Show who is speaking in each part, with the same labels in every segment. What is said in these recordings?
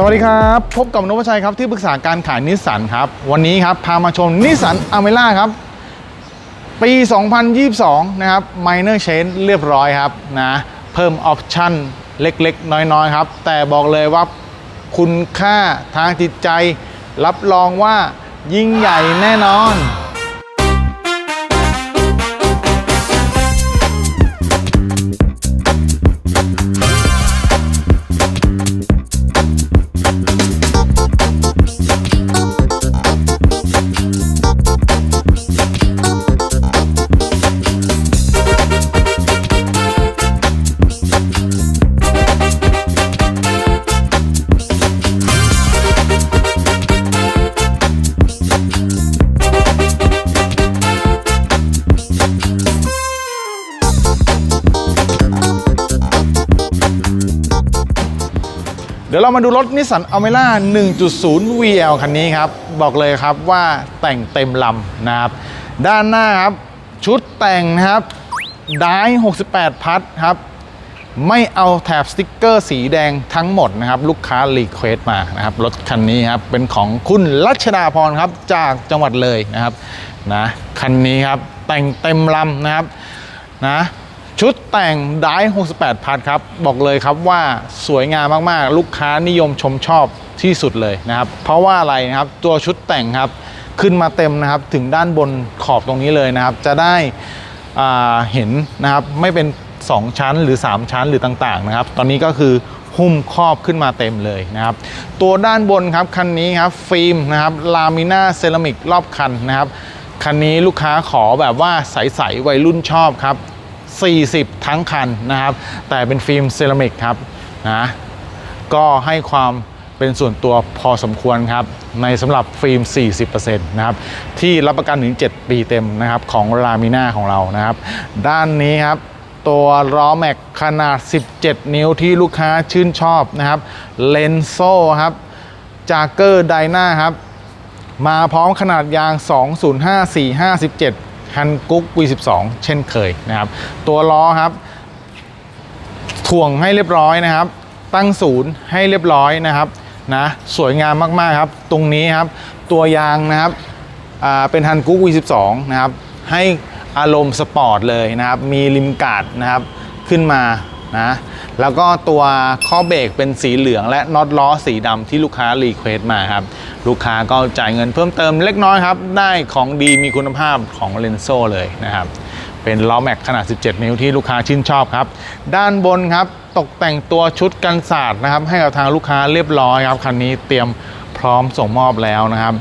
Speaker 1: สวัสดีครับ พบกับนพชัยครับที่ปรึกษาการขายนิสสันครับ วันนี้ครับพามาชมนิสสันอเมร่าครับ ปี 2022 นะครับ Minor Change เรียบร้อยครับนะเพิ่มออปชั่นเล็กๆ น้อยๆ ครับ แต่บอกเลยว่าคุณค่าทางจิตใจ รับรองว่ายิ่งใหญ่แน่นอน เดี๋ยวเรามาดูรถนิสสันอเมร่า1.0 VL คันนี้ครับ บอกเลยครับว่าแต่งเต็มลำนะครับ ด้านหน้าครับ ชุดแต่งนะครับได้68 พัทครับ ไม่เอาแถบสติกเกอร์สีแดงทั้งหมดนะครับ ลูกค้ารีเควสมานะครับ รถคันนี้ครับ เป็นของคุณรัชดาพรครับ จากจังหวัดเลยนะครับนะคันนี้ครับ แต่งเต็มลำนะครับนะ ชุดแต่งได้68 พัทครับ บอกเลยครับว่าสวยงามมาก ๆ ลูกค้านิยมชมชอบที่สุดเลยนะครับ เพราะว่าอะไรนะครับ ตัวชุดแต่งครับ ขึ้นมาเต็มนะครับ ถึงด้านบนขอบตรงนี้เลยนะครับ จะได้เห็นนะครับ ไม่เป็น 2 ชั้นหรือ 3 ชั้นหรือต่าง ๆ นะครับ ตอนนี้ก็คือหุ้มครอบขึ้นมาเต็มเลยนะครับ ตัวด้านบนครับ คันนี้ครับ ฟิล์มนะครับ ลามิน่าเซรามิกรอบคันนะครับ คันนี้ลูกค้าขอแบบว่าใส ๆ วัยรุ่นชอบครับ 40 ทั้งคันนะครับ แต่เป็นฟิล์มเซรามิกครับนะก็ให้ความเป็นส่วนตัวพอสมควรครับ ในสำหรับฟิล์ม 40%นะครับ ที่รับประกันถึง 7 ปีเต็มนะครับ ของลามิน่าของเรานะครับ ด้านนี้ครับ ตัวล้อแม็กขนาด 17 นิ้วที่ลูกค้าชื่นชอบนะครับ เลนโซ่ครับจากเกอร์ไดนาครับ มาพร้อมขนาดยาง 205 457 ฮันกุ๊ก V12 เช่นเคยนะครับ ตัวล้อครับถ่วงให้เรียบร้อยนะครับ ตั้งศูนย์ให้เรียบร้อยนะครับนะสวยงามมากๆครับ ตรงนี้ครับ ตัวยางนะครับเป็นฮันกุ๊ก V12 นะครับ ให้อารมณ์สปอร์ตเลยนะครับ มีริมการ์ดนะครับขึ้นมา นะแล้วก็ตัวข้อเบรกเป็นสีเหลืองและน็อตล้อสีดำที่ลูกค้ารีเควสมาครับ ลูกค้าก็จ่ายเงินเพิ่มเติมเล็กน้อยครับ ได้ของดีมีคุณภาพของเลนโซเลยนะครับ เป็นล้อแม็กขนาด 17 นิ้วที่ลูกค้าชื่นชอบครับ ด้านบนครับตกแต่งตัวชุดกันศาสตร์นะครับ ให้กับทางลูกค้าเรียบร้อยครับคันนี้เตรียมพร้อมส่งมอบแล้วนะครับ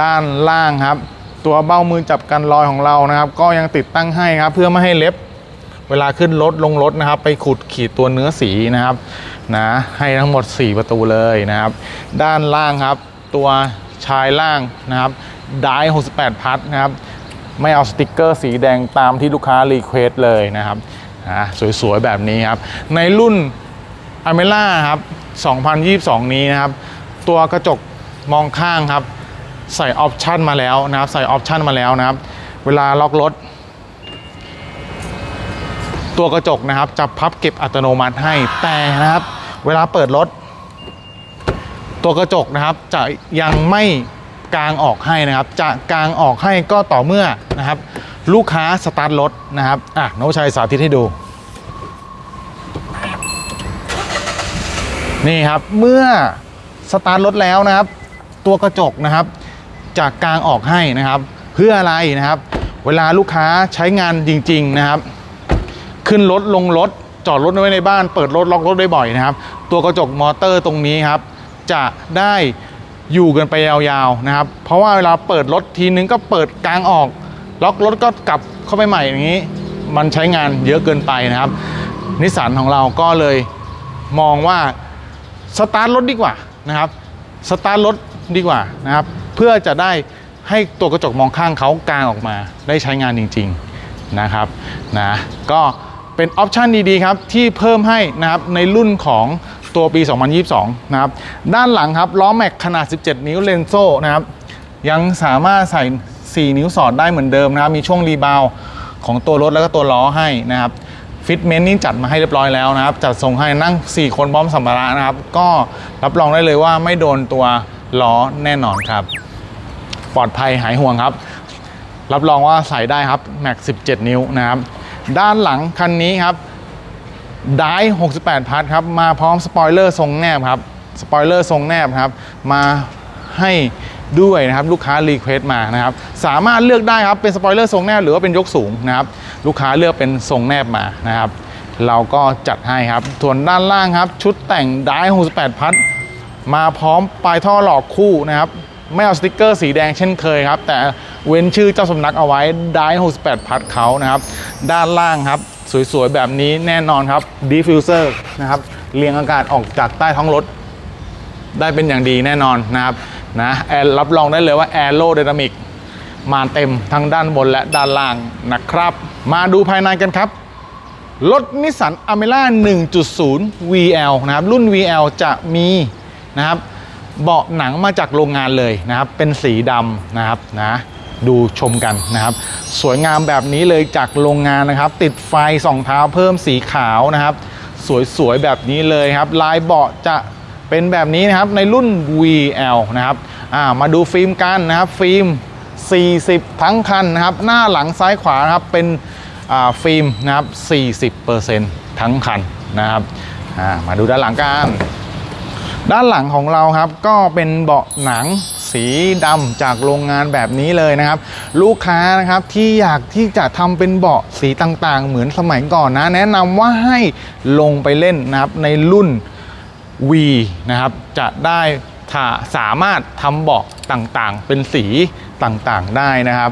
Speaker 1: ด้านล่างครับ ตัวเบ้ามือจับกันรอยของเรานะครับ ก็ยังติดตั้งให้ครับเพื่อไม่ให้เล็บ เวลาขึ้นรถลงรถนะครับ ไปขุดขีดตัวเนื้อสีนะครับนะให้ทั้งหมด 4 ประตูเลยนะครับ ด้านล่างครับ ตัวชายล่างนะครับได้68 พัทนะครับ ไม่เอาสติกเกอร์สีแดงตามที่ลูกค้ารีเควสเลยนะครับอะสวยๆ แบบนี้ครับ ในรุ่นอเมล่าครับ 2022 นี้นะครับ ตัวกระจกมองข้างครับ ใส่ออปชันมาแล้วนะครับ ใส่ออปชันมาแล้วนะครับ เวลาล็อกรถ ตัวกระจกนะครับจะพับเก็บอัตโนมัติให้แต่นะครับ เวลาเปิดรถ ตัวกระจกนะครับจะยังไม่กางออกให้นะครับ จะกางออกให้ก็ต่อเมื่อนะครับ ลูกค้าสตาร์ทรถนะครับอะนพชัยสาธิตให้ดู นี่ครับเมื่อสตาร์ทรถแล้วนะครับ ตัวกระจกนะครับจะกางออกให้นะครับ เพื่ออะไรนะครับ เวลาลูกค้าใช้งานจริง ๆนะครับ ขึ้นรถลงรถจอดรถไว้ในบ้านเปิดรถล็อกรถได้บ่อยนะครับ ตัวกระจกมอเตอร์ตรงนี้ครับ จะได้อยู่กันไปยาวๆนะครับ เพราะว่าเวลาเปิดรถทีนึงก็เปิดกลางออก ล็อกรถก็กลับเข้าไปใหม่อย่างนี้ มันใช้งานเยอะเกินไปนะครับ นิสสันของเราก็เลยมองว่าสตาร์ทรถดีกว่านะครับสตาร์ทรถดีกว่านะครับเพื่อจะได้ให้ตัวกระจกมองข้างเขากลางออกมา ได้ใช้งานจริง ๆนะครับนะก็ เป็นออปชันดีๆครับที่เพิ่มให้นะครับในรุ่นของตัวปี 2022 นะครับ ด้านหลังครับล้อแม็กขนาด 17 นิ้วเลนโซ่นะครับ ยังสามารถใส่ 4 นิ้วสอดได้เหมือนเดิมนะครับ มีช่วงรีบาวของตัวรถแล้วก็ตัวล้อให้นะครับฟิตเมนต์นี่จัดมาให้เรียบร้อยแล้วนะครับ จัดส่งให้นั่ง 4 คนพร้อมสัมภาระนะครับ ก็รับรองได้เลยว่าไม่โดนตัวล้อแน่นอนครับ ปลอดภัยหายห่วงครับ รับรองว่าใส่ได้ครับแม็ก17 นิ้วนะครับ ด้านหลังคันนี้ครับได้68 พัทครับ มาพร้อมสปอยเลอร์ทรงแนบครับ สปอยเลอร์ทรงแนบครับ มาให้ด้วยนะครับลูกค้ารีเควสต์มานะครับ สามารถเลือกได้ครับเป็นสปอยเลอร์ทรงแนบหรือว่าเป็นยกสูงนะครับ ลูกค้าเลือกเป็นทรงแนบมานะครับ เราก็จัดให้ครับส่วนด้านล่างครับ ชุดแต่งได้68 พัทมาพร้อมปลายท่อหลอกคู่นะครับไม่เอาสติกเกอร์สีแดงเช่นเคยครับ แต่เว้นชื่อเจ้าสำนักเอาไว้ได้68 พัดเขานะครับ ด้านล่างครับ สวยๆ แบบนี้แน่นอนครับดีฟิวเซอร์นะครับเรียงอากาศออกจากใต้ท้องรถ ได้เป็นอย่างดีแน่นอนนะครับนะแอร์รับรองได้เลยว่าแอโร d y นามิกมาเต็มทั้งด้านบนและด้านล่างนะครับ มาดูภายในกันครับ รถนิสสันอเมร่า1.0 VL นะครับรุ่น VL จะมีนะครับเบาะหนังมาจากโรงงานเลยนะครับ เป็นสีดำนะครับนะดูชมกันนะครับ สวยงามแบบนี้เลยจากโรงงานนะครับ ติดไฟสองเท้าเพิ่มสีขาวนะครับ สวยๆแบบนี้เลยครับ ลายเบาะจะเป็นแบบนี้นะครับในรุ่น VL นะครับามาดูฟิล์มกันนะครับ ฟิล์ม 40 ทั้งคันนะครับ หน้าหลังซ้ายขวานะครับเป็นฟิล์มนะครับ 40%ทั้งคันนะครับามาดูด้านหลังกัน ด้านหลังของเราครับก็เป็นเบาะหนัง สีดำจากโรงงานแบบนี้เลยนะครับ ลูกค้านะครับที่อยากที่จะทำเป็นเบาะสีต่างๆ เหมือนสมัยก่อนนะ แนะนำว่าให้ลงไปเล่นนะครับในรุ่น V นะครับจะได้ถ้าสามารถทำเบาะต่างๆ เป็นสีต่างๆได้นะครับ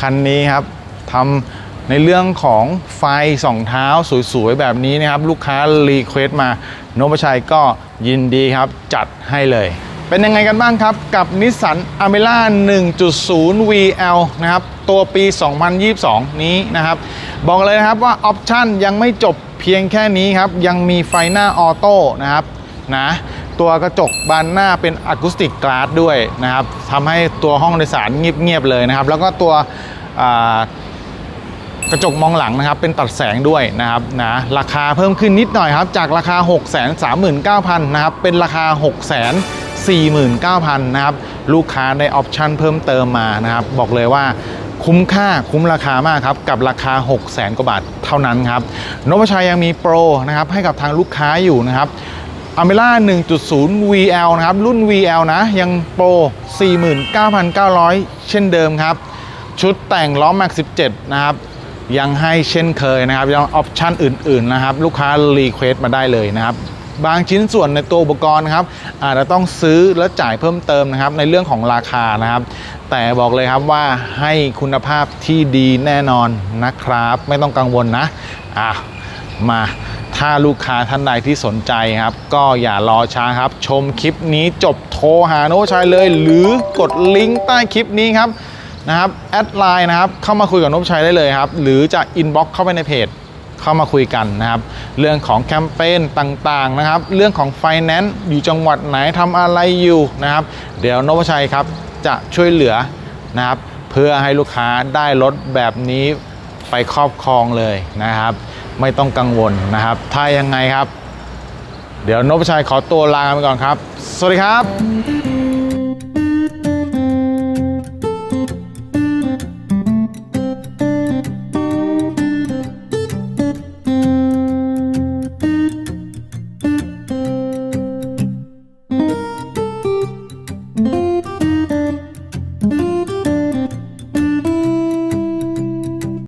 Speaker 1: คันนี้ครับทำในเรื่องของไฟสองเท้าสวยๆ แบบนี้นะครับ ลูกค้ารีเควสต์มา โนบชัยก็ยินดีครับจัดให้เลย เป็นยังไงกันบ้างครับ กับนิสสันอเมร่า1.0 VL นะครับ ตัวปี 2022 นี้นะครับ บอกเลยนะครับว่าออปชั่นยังไม่จบเพียงแค่นี้ครับ ยังมีไฟหน้าออโต้นะครับนะตัวกระจกบานหน้าเป็นอะคูสติกกลาสด้วยนะครับทำให้ตัวห้องโดยสารเงียบๆเลยนะครับ แล้วก็ตัวกระจกมองหลังนะครับ เป็นตัดแสงด้วยนะครับนะราคาเพิ่มขึ้นนิดหน่อยครับ จากราคา 6 3 9 0 0 0นะครับเป็นราคา 6 49,000นะครับลูกค้าได้ออปชั่นเพิ่มเติมมานะครับบอกเลยว่าคุ้มค่าคุ้มราคามากครับ กับราคา 6 0 0 0 0 0กว่าบาทเท่านั้นครับนพชัยยังมีโปรนะครับให้กับทางลูกค้าอยู่นะครับอเมร่า1.0 VL นะครับ รุ่น VL นะ ยังโปร 49,900 เช่นเดิมครับ ชุดแต่งล้อแม็ก17 นะครับ ยังให้เช่นเคยนะครับ ยังออปชั่นอื่น ๆ นะครับ ลูกค้ารีเควสต์มาได้เลยนะครับ บางชิ้นส่วนในตัวอุปกรณ์ครับอาจจะต้องซื้อและจ่ายเพิ่มเติมนะครับ ในเรื่องของราคานะครับ แต่บอกเลยครับว่าให้คุณภาพที่ดีแน่นอนนะครับ ไม่ต้องกังวลนะอะมาถ้าลูกค้าท่านใดที่สนใจครับ ก็อย่ารอช้าครับ ชมคลิปนี้จบโทรหาโนชัยเลย หรือกดลิงก์ใต้คลิปนี้ครับนะครับแอดไลน์นะครับเข้ามาคุยกับโนตชัยได้เลยครับ หรือจะอินบ็อกเข้าไปในเพจ เข้ามาคุยกันนะครับ เรื่องของแคมเปญต่างๆนะครับ เรื่องของไฟแนนซ์อยู่จังหวัดไหนทำอะไรอยู่นะครับ เดี๋ยวนพชัยครับจะช่วยเหลือนะครับ เพื่อให้ลูกค้าได้รถแบบนี้ไปครอบครองเลยนะครับ ไม่ต้องกังวลนะครับ ถ้ายังไงครับ เดี๋ยวนพชัยขอตัวลาไปก่อนครับ สวัสดีครับ